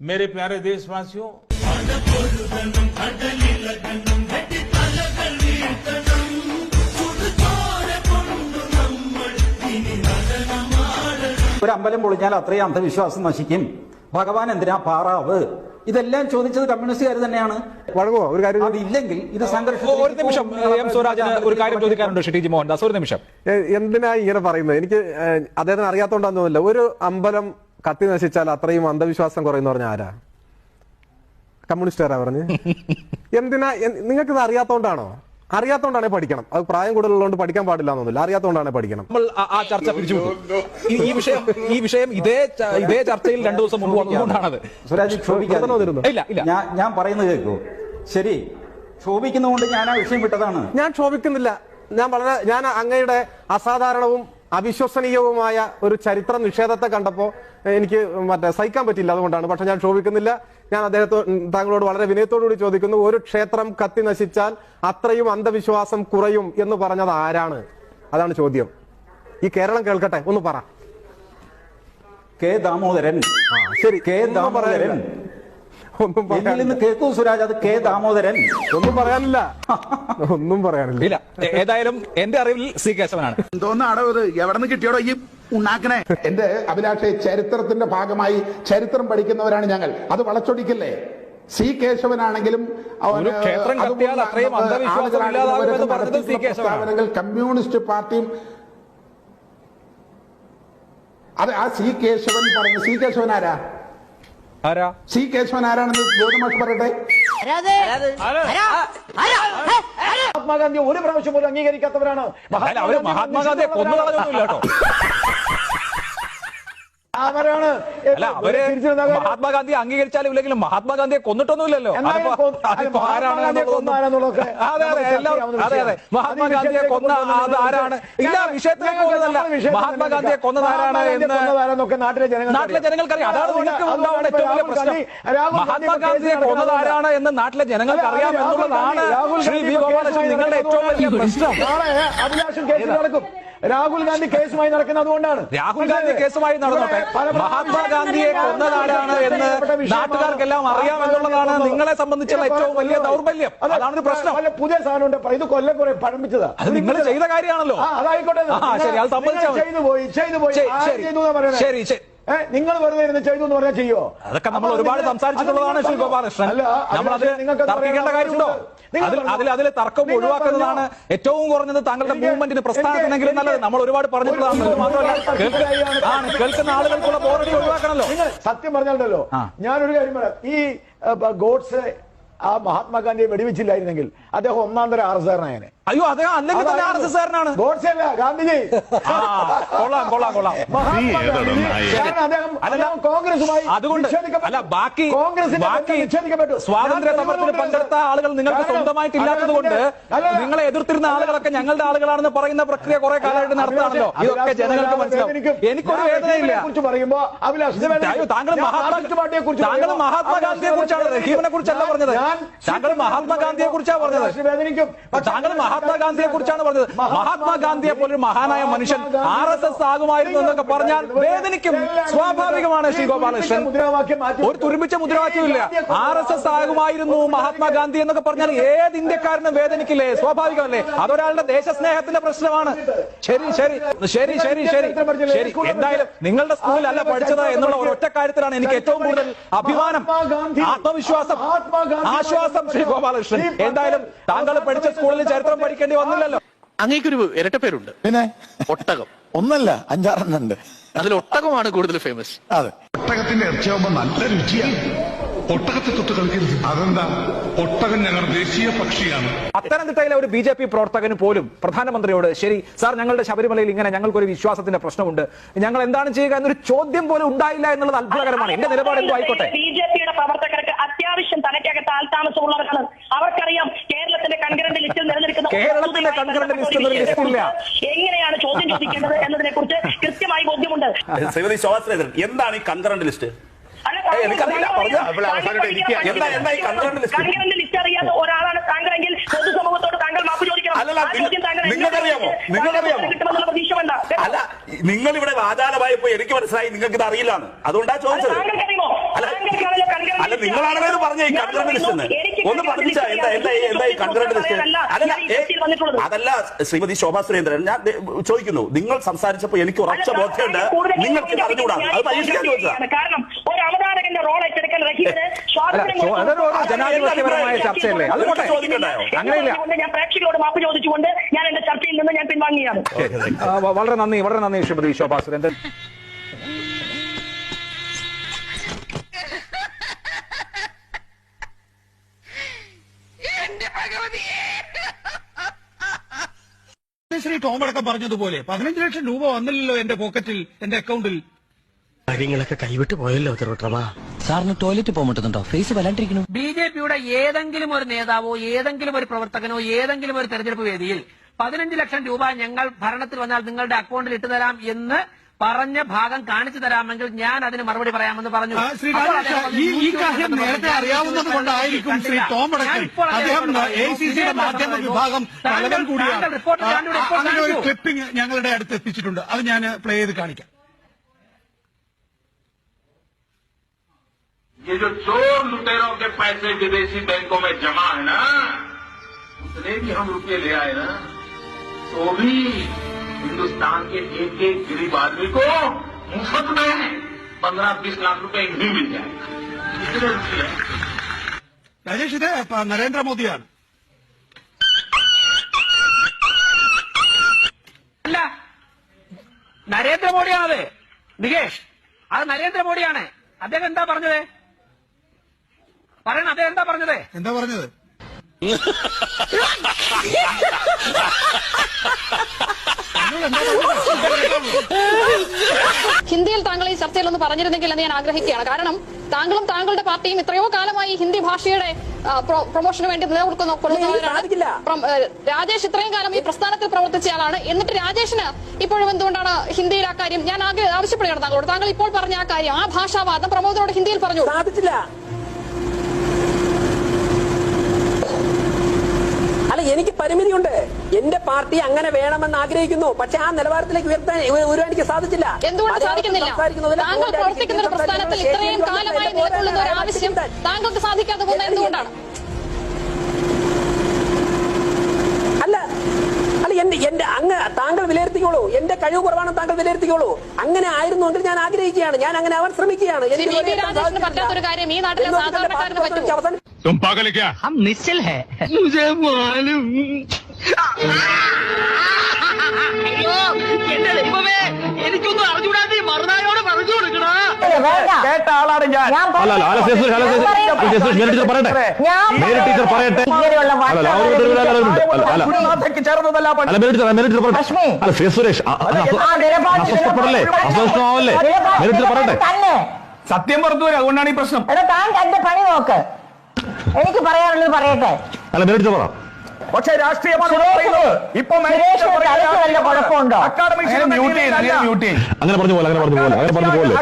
मेरे प्यारे देशवासियों ഒരു അമ്പലം പൊളിഞ്ഞാൽ അത്രയും അന്ധവിശ്വാസം നശിക്കും ഭഗവാൻ എന്തിനാ പാറാവ് ഇതെല്ലാം ചോദിച്ചത് കമ്മ്യൂണിസ്റ്റുകാർ തന്നെയാണ് വഴങ്ങുമോ ഒരു കാര്യം അതില്ലെങ്കിൽ ഇത് സംഘർഷം ഒരു നിമിഷം എം സ്വരാജിന് ഒരു കാര്യം ചോദിക്കാനുണ്ട് ഷി ടി ജി മോഹൻദാസ് ഒരു നിമിഷം ഏ, എന്തിനാ ഇങ്ങനെ പറയുന്നത് എനിക്ക് ഏ, അദ്ദേഹത്തിന് അറിയാത്തോണ്ടാന്ന് തോന്നില്ല ഒരു അമ്പലം കത്തി നശിച്ചാൽ അത്രയും അന്ധവിശ്വാസം കുറയുന്ന പറഞ്ഞ ആരാ? കമ്മ്യൂണിസ്റ്റുകാരാ പറഞ്ഞ്. എന്തിനാ നിങ്ങൾക്ക് ഇത് അറിയാത്തോണ്ടാണോ? അറിയാത്തോണ്ടാണേ പഠിക്കണം. അത് പ്രായം കൂടുതലുള്ളതുകൊണ്ട് പഠിക്കാൻ പാടില്ല എന്നൊന്നുമില്ല. അറിയാത്തോണ്ടാണേ പഠിക്കണം. നമ്മൾ ആ- ചർച്ച പിരിച്ചുവിട്ടു ഈ- ഈ വിഷയം ഈ വിഷയം ഇതേ ഇതേ ചർച്ചയിൽ രണ്ടു ദിവസം മുമ്പ് വന്നുകൊണ്ടാണത് ഇല്ല ഇല്ല. ഞാൻ ഞാൻ പറയുന്നത് കേൾക്കൂ ശരി. ക്ഷോഭിക്കുന്നതുകൊണ്ട് ഞാൻ ആ വിഷയം വിട്ടതാണ്. ഞാൻ ക്ഷോഭിക്കുന്നില്ല. ഞാൻ വളരെ ഞാൻ അങ്ങയുടെ അസാധാരണവും അവിശ്വസനീയവുമായ ഒരു ചരിത്ര നിഷേധത്തെ കണ്ടപ്പോൾ എനിക്ക് മറ്റേ സഹിക്കാൻ പറ്റില്ല അതുകൊണ്ടാണ്. പക്ഷെ ഞാൻ ക്ഷോഭിക്കുന്നില്ല. ഞാൻ അദ്ദേഹത്തോ താങ്കളോട് വളരെ വിനയത്തോടുകൂടി ചോദിക്കുന്നു ഒരു ക്ഷേത്രം കത്തി നശിച്ചാൽ അത്രയും അന്ധവിശ്വാസം കുറയും എന്ന് പറഞ്ഞത് ആരാണ്? അതാണ് ചോദ്യം. ഈ കേരളം കേൾക്കട്ടെ ഒന്ന് പറ. കെ ദാമോദരൻ. ശരി. കെ ദാമോദരൻ. ഒന്നും പറയാനില്ല. നിന്ന് കേൾക്കൂ സുരാജ് അത് കെ ദാമോദരൻ. ഒന്നും പറയാനില്ല. ഒന്നും പറയാനില്ല. ഇല്ല ഏതായാലും എന്റെ അറിവിൽ സി കേശവനാണ് എന്തോന്നാടോ ഇത്? എവിടെ നിന്ന് കിട്ടിയോടോ ഈ ഉണ്ടാക്കണേ എന്റെ അഭിലാഷെ ചരിത്രത്തിന്റെ ഭാഗമായി ചരിത്രം പഠിക്കുന്നവരാണ് ഞങ്ങൾ. അത് വളച്ചൊടിക്കില്ലേ? സി കേശവനാണെങ്കിലും അവന് ഒരു ക്ഷേത്രം കത്തിയാൽ അതുപോലുള്ള അത്രയും അന്ധവിശ്വാസം ആളുകളാണെങ്കിലും ഇല്ലാതാകുമെന്ന് അവരൊക്കെ പറഞ്ഞത് സി നടത്തിയിട്ടുള്ള കമ്മ്യൂണിസ്റ്റ് പാർട്ടിയും അതെ ആ സി കേശവൻ പറഞ്ഞു സി കേശവൻ ആരാ? ആരാ? സി കേശവൻ ആരാണെന്ന് ഗോതമാഷ് പറയട്ടെ. മഹാത്മാഗാന്ധി ഒരു പ്രാവശ്യം പോലും അംഗീകരിക്കാത്തവരാണ്. അല്ല അവർ മഹാത്മാഗാന്ധിയെ കൊന്നു കളഞ്ഞൊന്നുമില്ല കേട്ടോ. അവരാണ് മഹാത്മാഗാന്ധി അംഗീകരിച്ചാലും ഇല്ലെങ്കിലും മഹാത്മാഗാന്ധിയെ കൊന്നിട്ടൊന്നുമില്ലല്ലോ. അതെ അതെ അതെ അതെ. മഹാത്മാഗാന്ധിയെ. കൊന്ന അത് ആരാണ്? ഇല്ല വിഷയത്തിലേക്ക് പോകുന്നതല്ല മഹാത്മാഗാന്ധിയെ. കൊന്നത് ആരാണ് എന്ന് നാട്ടിലെ ജനങ്ങൾ നാട്ടിലെ ജനങ്ങൾക്കറിയാം. അതാണ് അതുകൊണ്ട് നിങ്ങൾക്ക് ഉണ്ടാവുന്ന ഏറ്റവും വലിയ പ്രശ്നം. മഹാത്മാഗാന്ധിയെ കൊന്നത് ആരാണ് എന്ന് നാട്ടിലെ ജനങ്ങൾക്ക് അറിയാം എന്നുള്ളതാണ് ശ്രീ വി ഗോപാലകൃഷ്ണൻ നിങ്ങളുടെ ഏറ്റവും വലിയ പ്രശ്നം. അഭിലാഷം കേസ് നടക്കും. രാഹുൽ ഗാന്ധി കേസുമായി നടക്കുന്നത് അതുകൊണ്ടാണ്. രാഹുൽ ഗാന്ധി കേസുമായി നടന്നോട്ടെ മഹാത്മാഗാന്ധിയെ കൊന്നതാരാണ് എന്ന് നാട്ടുകാർക്കെല്ലാം അറിയാം എന്നുള്ളതാണ് നിങ്ങളെ സംബന്ധിച്ചുള്ള ഏറ്റവും വലിയ ദൗർബല്യം. അതാണ് ഒരു പ്രശ്നം. പുതിയ സാധനം ഉണ്ട് ഇത് കൊല്ലം കുറെ പഠിപ്പിച്ചതാ. അത് നിങ്ങൾ ചെയ്ത കാര്യമാണല്ലോ. അതായിക്കോട്ടെ. ശരി അത് ചെയ്തു പോയി ചെയ്തു പോയി. ശരി, ശരി. നിങ്ങൾ വെറുതെ ഇരുന്ന് ചെയ്തു എന്ന് പറഞ്ഞാൽ ചെയ്യോ അതൊക്കെ നമ്മൾ ഒരുപാട് സംസാരിച്ചിട്ടുള്ളതാണ് ശ്രീ ഗോപാലകൃഷ്ണൻ. നമ്മൾ അത് നിങ്ങൾക്ക് തർക്കിക്കേണ്ട കാര്യമുണ്ടോ? അതിൽ അതിലെ തർക്കം ഒഴിവാക്കുന്നതാണ് ഏറ്റവും കുറഞ്ഞത് താങ്കളുടെ മൂവ്മെന്റിന് പ്രസ്ഥാനത്തിനെങ്കിലും നല്ലത്. നമ്മൾ ഒരുപാട് പറഞ്ഞിട്ടുള്ളതാണ് മാത്രമല്ല. കേൾക്കുന്ന കേൾക്കുന്ന ആളുകൾക്കുള്ള ബോറടി ഒഴിവാക്കണല്ലോ. സത്യം പറഞ്ഞല്ലോ. ഞാനൊരു കാര്യം പറയാം. ഈ ഗോഡ്സ് ആ മഹാത്മാഗാന്ധിയെ വെടിവെച്ചില്ലായിരുന്നെങ്കിൽ അദ്ദേഹം ഒന്നാം തരം ആർ എസ് ആറിനായനെ. അയ്യോ അദ്ദേഹം അല്ലെങ്കിൽ തന്നെ ആർ എസ് എസ് കാരനാണ് അല്ല ഗാന്ധിജി. കൊള്ളാം കൊള്ളാം കൊള്ളാം. അദ്ദേഹം കോൺഗ്രസുമായി അതുകൊണ്ട് അല്ല ബാക്കി കോൺഗ്രസ് ബാക്കി സ്വാതന്ത്ര്യ സമരത്തിൽ പങ്കെടുത്ത ആളുകൾ നിങ്ങൾക്ക് സ്വന്തമായിട്ടില്ലാത്തത് സ്വന്തമായിട്ട് ഇല്ലാത്തത് കൊണ്ട് നിങ്ങളെ എതിർത്തിരുന്ന ആളുകളൊക്കെ ഞങ്ങളുടെ ആളുകളാണെന്ന് പറയുന്ന പ്രക്രിയ കുറെ കാലമായിട്ട് നടത്താണല്ലോ. ഇതൊക്കെ ജനങ്ങൾക്ക് മനസ്സിലാവും. എനിക്കൊരു വേദനയില്ല. പറയുമ്പോ. അയ്യോ, താങ്കൾ മഹാത്മാഗാന്ധിയെ താങ്കൾ പറയുമ്പോൾ മഹാത്മാഗാന്ധിയെ കുറിച്ചാണ് റഹീമിനെ കുറിച്ചല്ല പറഞ്ഞത്. താങ്കൾ മഹാത്മാഗാന്ധിയെ കുറിച്ചാണ് പറഞ്ഞത്. താങ്കൾ മഹാത്മാഗാന്ധിയെ കുറിച്ചാണ് പറഞ്ഞത് മഹാത്മാഗാന്ധിയെ പോലൊരു മഹാനായ മനുഷ്യൻ ആർ എസ് എസ് ആകുമായിരുന്നു എന്നൊക്കെ പറഞ്ഞാൽ വേദനിക്കും. സ്വാഭാവികമാണ് ശ്രീ ഗോപാലകൃഷ്ണൻ. ഒരു തുരുമ്പിച്ച മുദ്രാവാക്യമില്ല ആർ എസ് എസ് ആകുമായിരുന്നു മഹാത്മാഗാന്ധി എന്നൊക്കെ പറഞ്ഞാൽ ഏത് ഇന്ത്യക്കാരനും വേദനിക്കില്ലേ? സ്വാഭാവികമല്ലേ? അതൊരാളുടെ ദേശസ്നേഹത്തിന്റെ പ്രശ്നമാണ്. ശരി ശരി. ശരി ശരി ശരി. ശരി. എന്തായാലും നിങ്ങളുടെ സ്കൂളിലല്ല പഠിച്ചത് എന്നുള്ള ഒരൊറ്റ കാര്യത്തിലാണ് എനിക്ക് ഏറ്റവും കൂടുതൽ അഭിമാനം ആത്മവിശ്വാസം ആശ്വാസം ശ്രീ ഗോപാലകൃഷ്ണൻ. എന്തായാലും താങ്കൾ പഠിച്ച സ്കൂളിൽ ചരിത്രം പഠിക്കേണ്ടി വന്നില്ലല്ലോ. അങ്ങേക്കൊരു ഇരട്ട പേരുണ്ട്. പിന്നെ? ഒട്ടകം. ഒന്നല്ല അഞ്ചാറെണ്ണുണ്ട് അതിൽ ഒട്ടകമാണ് കൂടുതൽ ഫേമസ് അതെ. ഒട്ടകത്തിന്റെ ഇറച്ചിയാവുമ്പോ നല്ല രുചിയാണ്. ഒട്ടകത്തെ തൊട്ട് കളിക്കരുത് അതെന്താ? ഒട്ടകം ഞങ്ങളുടെ ദേശീയ പക്ഷിയാണ്. പത്തനംതിട്ടയിലെ ഒരു ബി ജെ പി പ്രവർത്തകന് പോലും പ്രധാനമന്ത്രിയോട് ശരി സാർ ഞങ്ങളുടെ ശബരിമലയിൽ ഇങ്ങനെ ഞങ്ങൾക്കൊരു വിശ്വാസത്തിന്റെ പ്രശ്നമുണ്ട്. ഞങ്ങൾ എന്താണ് ചെയ്യുക എന്നൊരു ചോദ്യം പോലും ഉണ്ടായില്ല എന്നുള്ളത് അത്ഭുതകരമാണ്. എന്റെ നിലപാട് എന്തോ ആയിക്കോട്ടെ? ബി ജെ പിയുടെ പ്രവർത്തകർക്ക് അത്യാവശ്യം തലയ്ക്കകത്ത് ആൾതാമസമുള്ളവരാണ് അവർക്കറിയാം കേരളത്തിന്റെ കൺകറന്റ് ലിസ്റ്റിൽ നിലനിൽക്കുന്ന. എങ്ങനെയാണ് ചോദ്യം ചോദിക്കേണ്ടത് എന്നതിനെ കുറിച്ച് കൃത്യമായി ബോധ്യമുണ്ട്. എന്താണ് ഈ കൺകറന്റ് ലിസ്റ്റ്? എനിക്കറിയില്ല. പറഞ്ഞോ. അവസാനമായിട്ട് എനിക്ക് എന്താ- എന്താ ഈ ലിസ്റ്റ് അറിയാത്ത ഒരാളാണ് താങ്കളെങ്കിൽ പൊതുസമൂഹത്തോട് താങ്കൾ മാപ്പ് ചോദിക്കണം. അല്ലല്ല, താങ്കൾ എന്നോട് നിങ്ങൾക്കറിയാമോ? ചോദിച്ച് നിങ്ങൾക്കറിയാമോ? താങ്കൾ കിട്ടുമെന്നുള്ള പ്രതീക്ഷ വേണ്ട. അല്ല നിങ്ങൾ ഇവിടെ വാചാലമായപ്പോ എനിക്ക് മനസ്സിലായി നിങ്ങൾക്ക് ഇത് അറിയില്ലാണ് അതുകൊണ്ടാ ചോദിച്ചത്. അല്ല നിങ്ങളാണല്ലോ ഇത് പറഞ്ഞ ഈ കൺഗ്രന്റ് ലിസ്റ്റ് ഒന്ന് പഠിപ്പിച്ച എന്താ എന്താ എന്താ ഈ കൺഗ്രന്റ് ലിസ്റ്റ്? അതല്ല അതല്ല ശ്രീമതി ശോഭാ സുരേന്ദ്രൻ. ഞാൻ ചോദിക്കുന്നു. നിങ്ങൾ സംസാരിച്ചപ്പോ എനിക്ക് ഉറച്ച ബോധ്യമുണ്ട്. നിങ്ങൾക്ക് അറിഞ്ഞുകൂടാ അത് പരീക്ഷിക്കാൻ ചോദിച്ചതാ. കാരണം ഒരു അവതാരകന്റെ റോൾ റഹീമിന് ജനാധിപത്യപരമായ ചർച്ചയല്ലേ? അത്? അങ്ങനെയില്ല. ഞാൻ പ്രേക്ഷകരോട് മാപ്പ് ചോദിച്ചുകൊണ്ട് ഞാൻ എന്റെ ചർച്ചയിൽ നിന്ന് ഞാൻ പിൻവാങ്ങിയാണ്. വളരെ നന്ദി വളരെ നന്ദി ശ്രീമതി ശോഭാ സുരേന്ദ്രൻ ശ്രീ ടോമടക്കം പറഞ്ഞതുപോലെ പതിനഞ്ച് ലക്ഷം രൂപ വന്നില്ലല്ലോ എന്റെ പോക്കറ്റിൽ എന്റെ അക്കൗണ്ടിൽ കാര്യങ്ങളൊക്കെ കൈവിട്ട് പോയല്ലോ തിരുവട്ടമാ സാറിന് ടോയ്ലറ്റ് പോകാൻ പറ്റുന്നുണ്ടോ? ഫേസ് വല്ലാണ്ടിരിക്കുന്നു. ബി ജെ പിയുടെ ഏതെങ്കിലും ഒരു നേതാവോ ഏതെങ്കിലും ഒരു പ്രവർത്തകനോ ഏതെങ്കിലും ഒരു തെരഞ്ഞെടുപ്പ് വേദിയിൽ പതിനഞ്ച് ലക്ഷം രൂപ ഞങ്ങൾ ഭരണത്തിൽ വന്നാൽ നിങ്ങളുടെ അക്കൗണ്ടിൽ ഇട്ടു തരാം എന്ന് പറഞ്ഞ ഭാഗം കാണിച്ചു തരാമെങ്കിൽ ഞാൻ അതിന് മറുപടി പറയാമെന്ന് പറഞ്ഞു. ഈ കാര്യം നേരത്തെ അറിയാവുന്നത് കൊണ്ടായിരിക്കും ശ്രീ ടോമടക്കൻ അദ്ദേഹം അദ്ദേഹത്തോട് എ സി സിയുടെ മാധ്യമ വിഭാഗം തലവൻ കൂടിയാണ്. അങ്ങനെ ഒരു ക്ലിപ്പിംഗ് ഞങ്ങളുടെ അടുത്ത് എത്തിച്ചിട്ടുണ്ട്. അത് ഞാൻ പ്ലേ ചെയ്ത് കാണിക്കാം. ये जो चोर लुटेरों के पैसे विदेशी बैंकों में जमा है ना उतने भी हम रुपये ले आए ना तो भी हिंदुस्तान के एक एक गरीब आदमी को मुफ्त में पंद्रह बीस लाख रुपए ही मिल जाएगा कितने रुपये രാജേഷ് ഇത് പ- നരേന്ദ്രമോദിയാണ് അല്ല നരേന്ദ്രമോദിയാണത് നികേഷ് അത് നരേന്ദ്രമോദിയാണ് അദ്ദേഹം എന്താ പറഞ്ഞത് പറയണം അദ്ദേഹം എന്താ പറഞ്ഞത്? എന്താ പറഞ്ഞത്? ഹിന്ദിയിൽ താങ്കൾ ഈ ചർച്ചയിൽ ഒന്ന് പറഞ്ഞിരുന്നെങ്കിൽ എന്ന് ഞാൻ ആഗ്രഹിക്കുകയാണ്. കാരണം താങ്കളും താങ്കളുടെ പാർട്ടിയും എത്രയോ കാലമായി ഹിന്ദി ഭാഷയുടെ പ്രൊമോഷന് വേണ്ടി നിലകൊടുക്കുന്ന കൊള്ളുന്നവരാണ് രാജേഷ് ഇത്രയും കാലം ഈ പ്രസ്ഥാനത്തിൽ പ്രവർത്തിച്ച ആളാണ് എന്നിട്ട് രാജേഷിന് ഇപ്പോഴും എന്തുകൊണ്ടാണ് ഹിന്ദിയിൽ ആ കാര്യം? ഞാൻ ആവശ്യപ്പെടുകയാണ് താങ്കളോട്. താങ്കൾ ഇപ്പോൾ പറഞ്ഞ ആ കാര്യം ആ ഭാഷാവാദം പ്രമോദനോട് ഹിന്ദിയിൽ പറഞ്ഞു. സാധിച്ചില്ല. എനിക്ക് പരിമിതിയുണ്ട്. എന്റെ പാർട്ടി അങ്ങനെ വേണമെന്ന് ആഗ്രഹിക്കുന്നു. പക്ഷെ ആ നിലവാരത്തിലേക്ക് ഉയർത്താൻ ഉയരാൻ എനിക്ക് സാധിച്ചില്ല. എന്തുകൊണ്ട് സാധിക്കുന്നില്ല? സംസാരിക്കുന്നതിന് താങ്കൾ പ്രവർത്തിക്കുന്ന ഒരു പ്രസ്ഥാനത്തിൽ ഇത്രയും കാലമായി നിലകൊള്ളുന്ന ഒരു ആവശ്യം താങ്കൾക്ക് സാധിക്കാതെ പോകുന്നത് എന്തുകൊണ്ടാണ്? അല്ല അല്ല എന്റെ എന്റെ അങ്ങ് താങ്കൾ വിലയിരുത്തിക്കോളൂ. എന്റെ കഴിവ് കുറവാണ് താങ്കൾ വിലയിരുത്തിക്കോളൂ. അങ്ങനെ ആയിരുന്നുവെങ്കിൽ ഞാൻ ആഗ്രഹിക്കുകയാണ്. ഞാൻ അങ്ങനെ അവർ ശ്രമിക്കുകയാണ്. എനിക്ക് അവസാനം तुम पागल है क्या हम निश्चल है എന്റെ ദൈവമേ എനിക്കൊന്നും അറിഞ്ഞൂടാതെ മറുനായോട് പറഞ്ഞു കൊടുക്കണ കേട്ട ആളാണ് ഞാൻ അല്ല അല്ല അല്ല ശേഷു അല്ല ശേഷു ശേഷു മേരി ടീച്ചർ പറയട്ടെ മേരി ടീച്ചർ പറയട്ടെ അല്ല അല്ല ഒരു മിനിറ്റ്, അല്ല, അല്ല, ഒരു മിനിറ്റ്. അല്ല അല്ല ഗുരുനാഥയ്ക്ക് ചേർന്നതല്ല പണ്ട്. അല്ല മേരി ടീച്ചർ മേരി ടീച്ചർ പറയട്ടെ അല്ല ഫേസ് സുരേഷ് അ- അ- അസ്വ- അസ്വസ്ഥപ്പെടല്ലേ അസ്വസ്ഥമാവല്ലേ മേരി ടീച്ചർ പറയട്ടെ സത്യം പുറത്തു വരും അതുകൊണ്ടാണ് ഈ പ്രശ്നം താൻ തന്റെ പണി നോക്ക് എനിക്ക് പറയാനുള്ളത് പറയട്ടെ. അല്ല മേരി ടീച്ചർ പറ. പക്ഷേ രാഷ്ട്രീയമാണ്. ഇപ്പൊ അങ്ങനെ പറഞ്ഞു പോലെ അങ്ങനെ പറഞ്ഞു പോലെ അങ്ങനെ പറഞ്ഞു പോലെ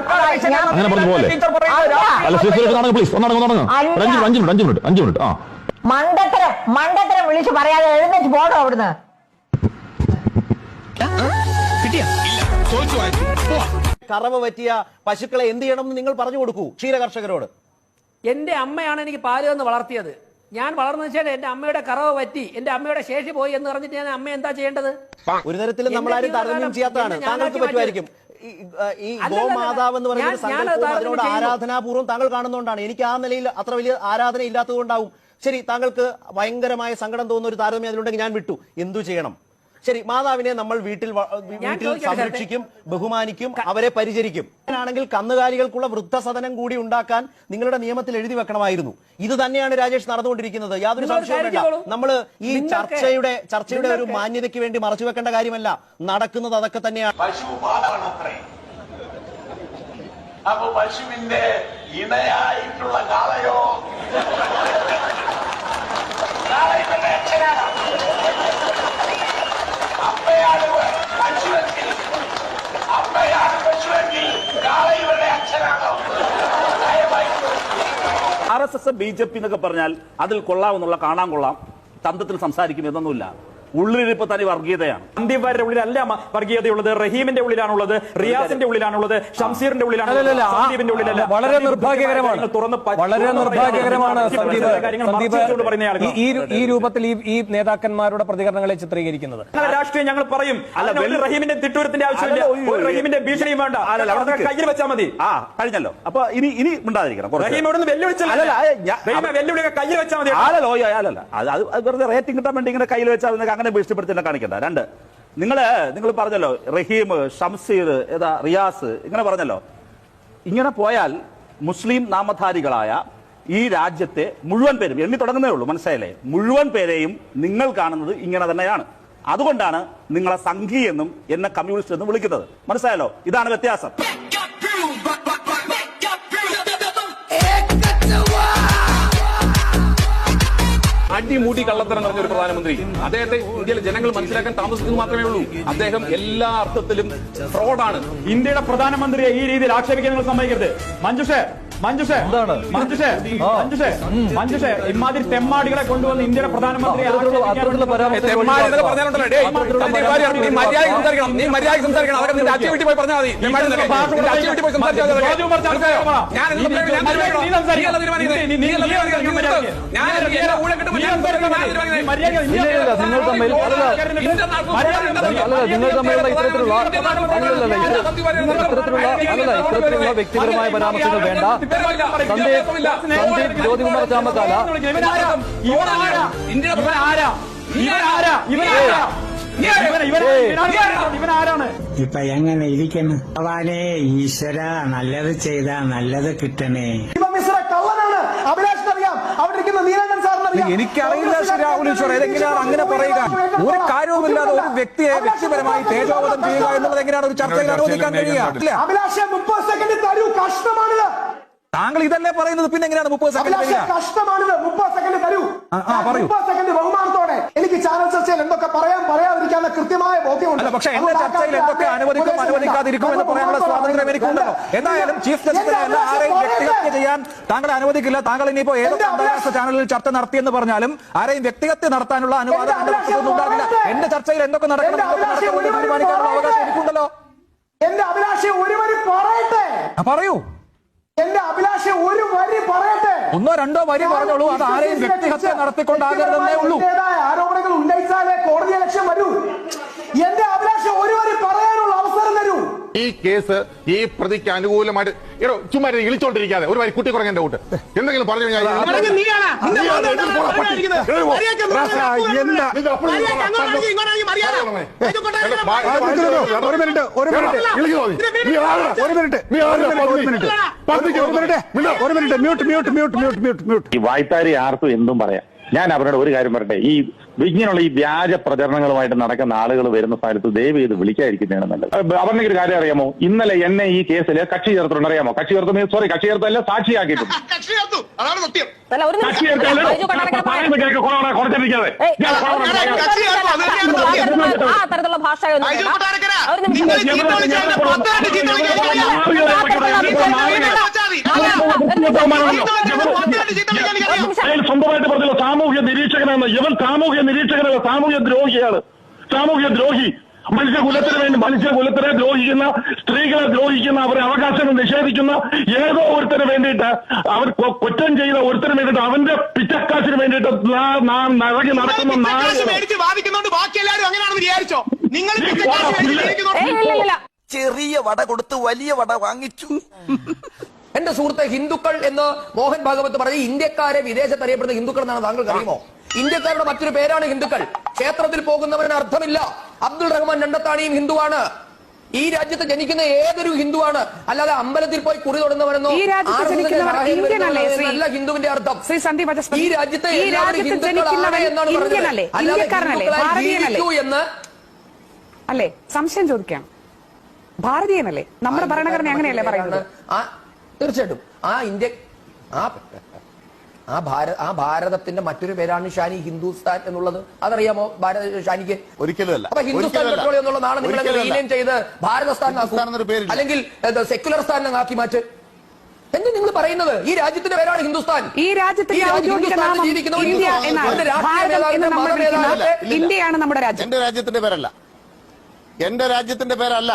അങ്ങനെ പറഞ്ഞു പോലെ അല്ല. പ്ലീസ് ഒന്നടങ്ങ് ഒന്നടങ്ങ് ഒരു അഞ്ച് മിനിറ്റ് അഞ്ച് മിനിറ്റ് അഞ്ച് മിനിറ്റ് ആ. മണ്ടത്തരം മണ്ടത്തരം വിളിച്ച് പറയാതെ എഴുന്നേറ്റ് പോടോ അവിടുന്ന്? കറവ പറ്റിയ പശുക്കളെ എന്ത് ചെയ്യണം എന്ന് നിങ്ങൾ പറഞ്ഞു കൊടുക്കൂ ക്ഷീര കർഷകരോട് എന്റെ അമ്മയാണ് എനിക്ക് പാൽ തന്ന് വളർത്തിയത്. ഞാൻ വളർന്നു വെച്ചാൽ എന്റെ അമ്മയുടെ കറവ് പറ്റി എന്റെ അമ്മയുടെ ശേഷി പോയി എന്ന് പറഞ്ഞിട്ട് ഞാൻ അമ്മ എന്താ ചെയ്യേണ്ടത്? ഒരു തരത്തിലും നമ്മൾ ആരും താരതമ്യം ചെയ്യാത്തതാണ്. താങ്കൾക്ക് പറ്റുമായിരിക്കും. ഈ, ഗോമാതാവ് എന്ന് പറയുന്ന ഒരു സങ്കല്പവും അതിനോട് ആരാധനാപൂർവം താങ്കൾ കാണുന്നതുകൊണ്ടാണ്. എനിക്ക് ആ നിലയിൽ അത്ര വലിയ ആരാധന ഇല്ലാത്തതുകൊണ്ടാവും. ശരി താങ്കൾക്ക് ഭയങ്കരമായ സങ്കടം തോന്നുന്ന ഒരു താരതമ്യം അതിലുണ്ടെങ്കിൽ ഞാൻ വിട്ടു. എന്തു ചെയ്യണം? ശരി മാതാവിനെ നമ്മൾ വീട്ടിൽ വീട്ടിൽ സംരക്ഷിക്കും ബഹുമാനിക്കും അവരെ പരിചരിക്കും. ആണെങ്കിൽ കന്നുകാലികൾക്കുള്ള വൃദ്ധസദനം കൂടി ഉണ്ടാക്കാൻ നിങ്ങളുടെ നിയമത്തിൽ എഴുതി വെക്കണമായിരുന്നു. ഇത് തന്നെയാണ് രാജേഷ് നടന്നുകൊണ്ടിരിക്കുന്നത്. യാതൊരു സംശയവും വേണ്ട. നമ്മൾ ഈ ചർച്ചയുടെ ചർച്ചയുടെ ഒരു മാന്യതയ്ക്ക് വേണ്ടി മറച്ചു വെക്കേണ്ട കാര്യമല്ല. നടക്കുന്നത് അതൊക്കെ തന്നെയാണ്. അപ്പൊ പശുവിന്റെ ഇണയായിട്ടുള്ള കാളയോ? കാളയുടെ അച്ഛനാണ് R S S B J P എന്നൊക്കെ പറഞ്ഞാൽ അതിൽ കൊള്ളാമെന്നുള്ള കാണാൻ കൊള്ളാം. തന്ത്രത്തിൽ സംസാരിക്കും എന്നൊന്നുമില്ല. ഉള്ളിലിരിപ്പ് തനി വർഗീയതയാണ്. സന്ദീപ് വാര്യരുടെ ഉള്ളിലല്ല വർഗീയതയുള്ളത്. റഹീമിന്റെ ഉള്ളിലാണുള്ളത്. റിയാസിന്റെ ഉള്ളിലാണുള്ളത്. ഷംസീറിന്റെ ഉള്ളിലാണ് അല്ലല്ല, സന്ദീപിന്റെ ഉള്ളിലല്ല. വളരെ നിർഭാഗ്യകരമാണ്. തുറന്ന് വളരെ നിർഭാഗ്യകരമാണ് സന്ദീപ്. ഈ- ഈ രൂപത്തിൽ ഈ നേതാക്കന്മാരുടെ പ്രതികരണങ്ങളെ ചിത്രീകരിക്കുന്നത്. രാഷ്ട്രീയം ഞങ്ങൾ പറയും. റഹീമിന്റെ തിട്ടൂരത്തിന്റെ ആവശ്യമില്ല. റഹീമിന്റെ ഭീഷണിയും വേണ്ട. കയ്യിൽ വെച്ചാൽ മതി. ആ കഴിഞ്ഞല്ലോ. അപ്പൊ ഇനി ഇനി ഉണ്ടാതിരിക്കണം വെല്ലുവിളിച്ചാൽ റഹീം ഇവിടുന്ന് വെല്ലുവിളിച്ചല്ലോ? അല്ലല്ല, ഞാൻ- റഹീമെ കയ്യിൽ വെച്ചാൽ മതി അല്ലല്ല അത് വെറുതെ റേറ്റിംഗ് കിട്ടാൻ വേണ്ടി ഇങ്ങനെ കയ്യിൽ വെച്ചാൽ അങ്ങനെ ഭീഷണിപ്പെടുത്തി കാണിക്കണ്ട. രണ്ട് നിങ്ങൾ നിങ്ങൾ പറഞ്ഞല്ലോ റഹീം ഷംസീർ ഏതാ റിയാസ് ഇങ്ങനെ പറഞ്ഞല്ലോ. ഇങ്ങനെ പോയാൽ മുസ്ലിം നാമധാരികളായ ഈ രാജ്യത്തെ മുഴുവൻ പേരും എണ്ണി തുടങ്ങുന്നേ ഉള്ളൂ മനസ്സിലായില്ലേ? മുഴുവൻ പേരെയും നിങ്ങൾ കാണുന്നത് ഇങ്ങനെ തന്നെയാണ്. അതുകൊണ്ടാണ് നിങ്ങളെ സംഘി എന്നും എന്നെ കമ്മ്യൂണിസ്റ്റ് എന്നും വിളിക്കുന്നത്. മനസ്സിലായല്ലോ? ഇതാണ് വ്യത്യാസം. അടിമുടി കള്ളത്തരം നിറഞ്ഞ ഒരു പ്രധാനമന്ത്രി. അദ്ദേഹത്തെ ഇന്ത്യയിലെ ജനങ്ങൾ മനസ്സിലാക്കാൻ താമസിക്കുന്നത് മാത്രമേ ഉള്ളൂ. അദ്ദേഹം എല്ലാ അർത്ഥത്തിലും ഫ്രോഡാണ് ഇന്ത്യയുടെ പ്രധാനമന്ത്രിയെ ഈ രീതിയിൽ ആക്ഷേപിക്കാൻ നിങ്ങൾ സമ്മതിക്കരുത്. മഞ്ജുഷേ മഞ്ജുഷേ എന്താണ്? മഞ്ജുഷേ മഞ്ജുഷേ മഞ്ജുഷേ ഇമാതിരി തെമ്മാടികളെ കൊണ്ടുവന്ന് ഇന്ത്യയുടെ പ്രധാനമന്ത്രി നിങ്ങൾ തമ്മിൽ- അല്ലല്ല, ഇന്ത്യൻ നാട്ടിൽ അല്ലല്ല നിങ്ങൾ തമ്മിലുള്ള ഇത്തരത്തിലുള്ള അല്ലല്ല ഇത്തരത്തിലുള്ള അല്ലല്ല ഇത്തരത്തിലുള്ള വ്യക്തിപരമായ പരാമർശങ്ങൾ വേണ്ട സന്ദീപ് ജ്യോതികുമാർ ചാമക്കാല ഇപ്പൊ എങ്ങനെ ഇരിക്കുന്നു? ഭഗവാനെ ഈശ്വര നല്ലത് ചെയ്താ നല്ലത് കിട്ടണേ. കള്ളനാണ്. അഭിലാഷിനറിയാം അവിടെ ഇരിക്കുന്ന നീലകണ്ഠൻ എനിക്കറിയില്ല ശ്രീ രാഹുൽ ഈശ്വർ ഏതെങ്കിലും അങ്ങനെ പറയുക? ഒരു കാര്യവുമില്ലാതെ ഒരു വ്യക്തിയെ വ്യക്തിപരമായി തേജോവധം ചെയ്യുക എന്നുള്ളത് എങ്ങനെയാണ് ഒരു ചർച്ചയിൽ അനുവദിക്കാൻ കഴിയുക. അഭിലാഷ മുപ്പത് സെക്കൻഡ് തരൂ. കഷ്ടമാണിത്. താങ്കൾ ഇതല്ലേ പറയുന്നത്? പിന്നെ എങ്ങനെയാണ് മുപ്പത് സെക്കൻഡ് കഷ്ടമാണിത്. മുപ്പത് സെക്കൻഡ് തരൂ. മുപ്പത് സെക്കൻഡ് ബഹുമാനത്തോടെ എനിക്ക് ചാനൽ ചർച്ചയിൽ എന്തൊക്കെ പറയാൻ പറയാതിരിക്കാൻ കൃത്യമായ ബോധ്യമുണ്ട്. പക്ഷേ എന്റെ ചർച്ചയിൽ എന്തൊക്കെ അനുവദിക്കും അനുവദിക്കാതിരിക്കും എന്ന് പറയാനുള്ള സ്വാതന്ത്ര്യം എനിക്കുണ്ടല്ലോ. എന്തായാലും ചീഫ് ജസ്റ്റിസിനെ അല്ല ആരെയും വ്യക്തിഹത്യ ചെയ്യാൻ താങ്കൾ അനുവദിക്കില്ല. താങ്കൾ ഇനിയിപ്പോ ഏതൊക്കെ അന്താരാഷ്ട്ര ചാനലിൽ ചർച്ച നടത്തിയെന്ന് പറഞ്ഞാലും ആരെയും വ്യക്തിഹത്യ നടത്താനുള്ള അനുവാദം ഉണ്ടാകില്ല എന്റെ ചർച്ചയിൽ എന്തൊക്കെ നടക്കണം തീരുമാനിക്കാനുള്ള അവകാശം എനിക്കുണ്ടല്ലോ. എന്റെ അഭിലാഷ ഒരുവരും വരി പറയട്ടെ പറയൂ. എന്റെ അഭിലാഷ ഒരു വരി പറയട്ടെ ഒന്നോ രണ്ടോ വരി പറഞ്ഞോളൂ അത് ആരെയും വ്യക്തിഹത്യ നടത്തിക്കൊണ്ടാകരുതെന്നേ ഉള്ളൂ ആരോപണങ്ങൾ ഉന്നയിച്ചാലേ കോടതി ലക്ഷ്യം വരൂ എന്റെ അഭിലാഷ ഒരു വരി പറയാനുള്ള അവസരം തരൂ ഈ കേസ് ഈ പ്രതിക്ക് അനുകൂലമായിട്ട് എടോ ചുമ്മാ ഇളിച്ചോണ്ടിരിക്കാതെ ഒരു വരി കുട്ടി കുറഞ്ഞ കൂട്ട് എന്തെങ്കിലും പറഞ്ഞു കഴിഞ്ഞാൽ ഒരു മിനിറ്റ് ഒരു മിനിറ്റ് ഒരു മിനിറ്റ് ഒരു minute. Mute mute mute mute mute mute. ഈ വായ്പാരി ആർക്കും എന്തും പറയാം. ഞാൻ അവരോട് ഒരു കാര്യം പറയട്ടെ. ഈ ഇങ്ങനെയുള്ള ഈ വ്യാജ പ്രചരണങ്ങളുമായിട്ട് നടക്കുന്ന ആളുകൾ വരുന്ന സ്ഥലത്ത് ദയവ് ചെയ്ത് വിളിക്കാതിരിക്കുന്നതാണ് നല്ലത് അവരുടെ ഒരു കാര്യം അറിയാമോ ഇന്നലെ എന്നെ ഈ കേസിൽ കക്ഷി ചേർത്തിട്ടുണ്ട് അറിയാമോ കക്ഷി ചേർത്ത് സോറി കക്ഷി ചേർത്തല്ല സാക്ഷിയാക്കിയിട്ടുണ്ട് തരത്തിലുള്ള- സ്വന്തമായിട്ട് പറഞ്ഞല്ലോ സാമൂഹ്യ നിരീക്ഷകനാണ് ഇവൻ സാമൂഹ്യ നിരീക്ഷകനല്ല സാമൂഹ്യ ദ്രോഹിയാണ്. സാമൂഹ്യ ദ്രോഹി. മനുഷ്യകുലത്തിന് വേണ്ടി മനുഷ്യകുലത്തിനെ ദ്രോഹിക്കുന്ന സ്ത്രീകളെ ദ്രോഹിക്കുന്ന അവരുടെ അവകാശങ്ങൾ നിഷേധിക്കുന്ന ഏതോ ഒരുത്തിന് വേണ്ടിയിട്ട് അവർ കുറ്റം ചെയ്ത ഒരുത്തിന് വേണ്ടിയിട്ട് അവന്റെ പിറ്റക്കാശിന് വേണ്ടിയിട്ട് നിറങ്ങി നടക്കുന്ന. ചെറിയ വട കൊടുത്ത് വലിയ വട വാങ്ങിച്ചു. എന്റെ സുഹൃത്തെ ഹിന്ദുക്കൾ എന്ന് മോഹൻ ഭാഗവത് പറഞ്ഞ ഇന്ത്യക്കാരെ വിദേശത്ത് അറിയപ്പെടുന്ന ഹിന്ദുക്കൾ എന്നാണ് താങ്കൾക്ക് അറിയുമോ? ഇന്ത്യക്കാരുടെ മറ്റൊരു പേരാണ് ഹിന്ദുക്കൾ. ക്ഷേത്രത്തിൽ പോകുന്നവന് അർത്ഥമില്ല. അബ്ദുൾ റഹ്മാൻ രണ്ടത്താണിയും ഹിന്ദുവാണ്. ഈ രാജ്യത്ത് ജനിക്കുന്ന ഏതൊരു ഹിന്ദുവാണ്? അല്ലാതെ അമ്പലത്തിൽ പോയി കുറി തുടങ്ങുന്നവരെന്നോ ഈ രാജ്യത്ത് ജനിക്കുന്നവർ ഇന്ത്യനല്ലേ ഹിന്ദുവിന്റെ അർത്ഥം. ശ്രീ സന്ദീപ് ഈ രാജ്യത്തെ ഈ രാജ്യത്ത്? അല്ലാതെ ഇന്ത്യക്കാരനല്ലേ? ഭാരതീയനല്ലേ? എന്ന് അല്ലേ? സംശയം ചോദിക്കാം. ഭാരതീയനല്ലേ? നമ്മുടെ ഭരണഘടന അങ്ങനെയല്ലേ പറയുന്നത്? ആ തീർച്ചയായിട്ടും. ആ ഇന്ത്യ ആ ആ ഭാരത ആ ഭാരതത്തിന്റെ മറ്റൊരു പേരാണ് ഷാനി ഹിന്ദുസ്ഥാൻ എന്നുള്ളത്. അതറിയാമോ ഭാരത ഷാനിക്ക്? ഒരിക്കലും അല്ല. അപ്പൊ ഹിന്ദുസ്ഥാൻ പെട്രോളിയം എന്നുള്ള നാളെ നിങ്ങൾ റീനെയിം ചെയ്ത് ഭാരതസ്ഥാൻ. അല്ലെങ്കിൽ സെക്യുലർ സ്ഥാനം ആക്കി മാറ്റ്. എന്ത് നിങ്ങൾ പറയുന്നത്? ഈ രാജ്യത്തിന്റെ പേരാണ് ഹിന്ദുസ്ഥാൻ. ഈ നേതാവിന്റെ ഇന്ത്യയാണ് നമ്മുടെ രാജ്യം. എന്റെ രാജ്യത്തിന്റെ പേരല്ല. എന്റെ രാജ്യത്തിന്റെ പേരല്ല.